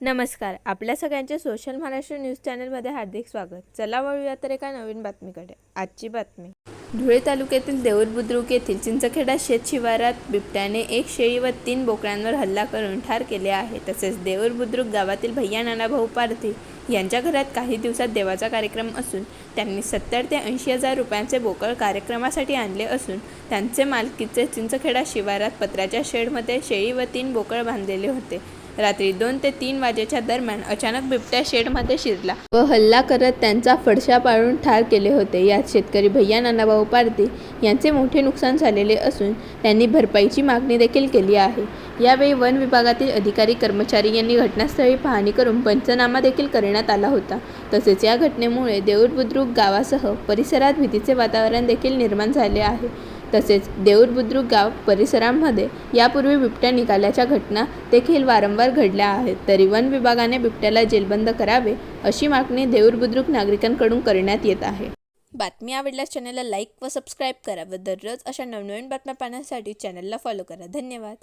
नमस्कार आपल्या सगळ्यांचे सोशल महाराष्ट्र न्यूज चॅनलमध्ये हार्दिक स्वागत. चला वळूया तर एका नवीन बातमीकडे. आजची बातमी. धुळे तालुक्यातील देऊर बुद्रुक येथील चिंचखेडा शेत शिवारात बिबट्याने एक शेळी व तीन बोकड्यांवर हल्ला करून ठार केले आहे. तसेच देऊर बुद्रुक गावातील भैया नानाभाऊ पारधी यांच्या घरात काही दिवसात देवाचा कार्यक्रम असून त्यांनी सत्तर ते ऐंशी हजार रुपयांचे बोकळ कार्यक्रमासाठी आणले असून त्यांचे मालकीचे चिंचखेडा शिवारात पत्र्याच्या शेडमध्ये शेळी व तीन बोकळ बांधलेले होते. रात्री दोन ते तीन वाजेच्या दरम्यान अचानक बिबट्या शेडमध्ये शिरला व हल्ला करत त्यांचा फडशा पाळून ठार केले होते. यात शेतकरी भैया नानाभाऊ पारदे यांचे मोठे नुकसान झालेले असून त्यांनी भरपाईची मागणी देखील केली आहे. यावेळी वन विभागातील अधिकारी कर्मचारी यांनी घटनास्थळी पाहणी करून पंचनामा देखील करण्यात आला होता. तसेच या घटनेमुळे देऊर बुद्रुक गावासह परिसरात भीतीचे वातावरण देखील निर्माण झाले आहे. तसेच देऊर बुद्रुक गाव परिसरामध्ये यापूर्वी बिबट्या निघाल्याच्या घटना देखील वारंवार घडल्या आहेत. तरी वन विभागाने बिबट्याला जेलबंद करावे अशी मागणी देऊर बुद्रुक नागरिकांकडून करण्यात येत आहे. बातमी आवडल्यास चॅनलला लाईक व सबस्क्राईब करा व दररोज अशा नवनवीन बातम्या पाहण्यासाठी चॅनलला फॉलो करा. धन्यवाद.